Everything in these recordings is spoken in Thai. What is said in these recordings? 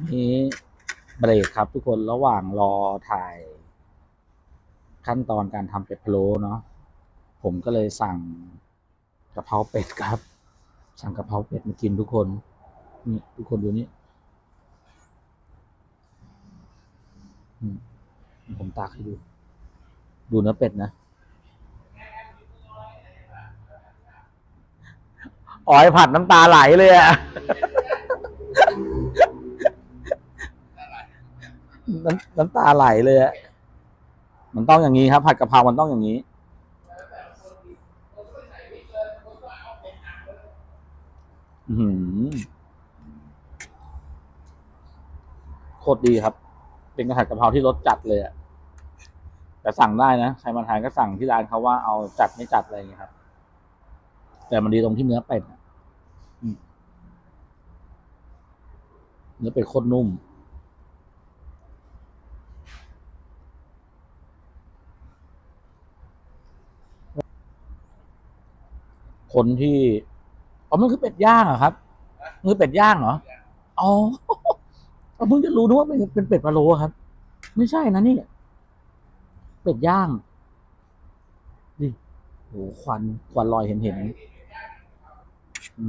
นี้เบรกครับทุกคนระหว่างรอถ่าย ขั้นตอนการทำเป็ดพะโล้เนาะผมก็เลยสั่งกะเพราเป็ดครับ สั่งกะเพราเป็ดมากินทุกคนนี่ทุกคนดูนี่ผมตักให้ดู ดูเนื้อเป็ดนะอ๋อยผัดน้ำตาไหลเลยอะ น้ำน้ำตาไหลเลยอะมันต้องอย่างนี้ครับ ผัดกะเพรา มันต้องอย่างนี้ อือหือโคตรดีครับ เป็นกระผัดกะเพราที่รสจัดเลยอะแต่สั่งได้นะ ใครมาทานก็สั่งที่ร้านเขาว่าเอาจัดไม่จัดอะไรอย่างเงี้ครับ แต่มันดีตรงที่เนื้อเป็ดเนื้อเป็ดโคตรนุ่ม คนที่อ๋อมันคือเป็ดย่างเหรอครับมันคือเป็ดย่างเหรออ๋อเอาเพิ่งจะรู้นึกว่าเป็นเป็นเป็ดพะโล้ครับ ไม่ใช่นะนี่เป็ดย่างดิโหควันควันลอยเห็นเห็นอื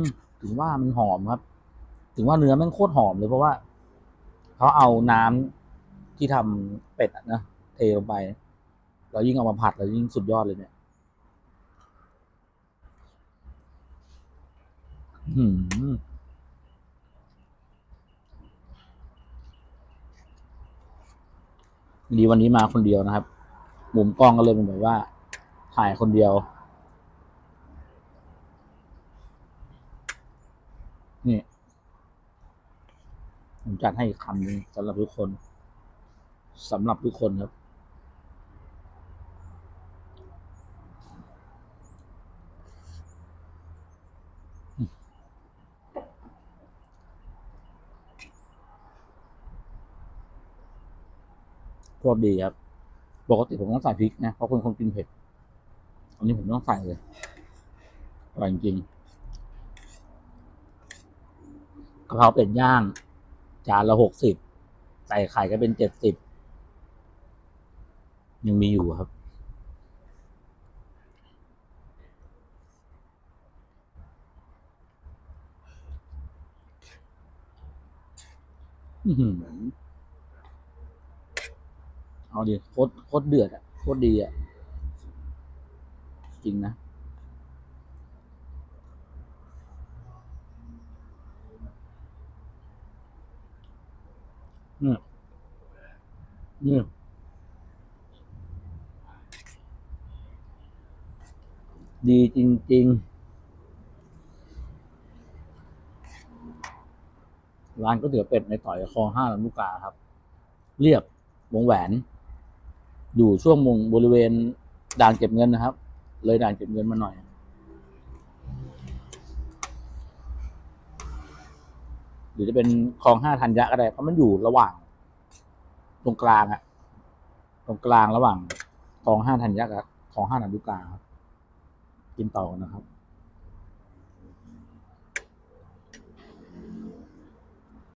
มถึงว่ามันหอมครับ ถึงว่าเนื้อมันโคตรหอมเลยเพราะว่าเขาเอาน้ำที่ทำเป็ดนะเทลงไป แล้วยิ่งเอามาผัดแล้วยิ่งสุดยอดเลยเนี่ย อืม ดีวันนี้มาคนเดียวนะครับมุมกล้องก็เลยเป็นแบบว่า ถ่ายคนเดียว นี่ ผมจัดให้อีกคำหนึ่งสำหรับทุกคนสำหรับทุกคนครับ โคตรดีครับ ปกติผมต้องใส่พริกนะ เพราะคนคนกินเผ็ด อันนี้ผมต้องใส่เลยอร่อยจริงกะเพราเป็ดย่าง จานละหกสิบ ใส่ไข่ก็เป็นเจ็ดสิบ ยังมีอยู่ครับอือหือ เอาดิโคตรโคตรเดือดอะโคตรดีอะ จริงนะเนี่ยเนี่ยดีจริง ๆ ร้านก๋วยเตี๋ยวเป็ดในต่อยคลองห้าลำลูกกาครับ เรียบวงแหวน อยู่ช่วงมุงบริเวณด่านเก็บเงินนะครับ เลยด่านเก็บเงินมาหน่อย หรือจะเป็นคลองห้าธัญญะก็ได้เพราะมันอยู่ระหว่าง ตรงกลางอะตรงกลางระหว่างคลองห้าธัญญะกับคลองห้านันทุกาครับ กินต่อกันนะครับ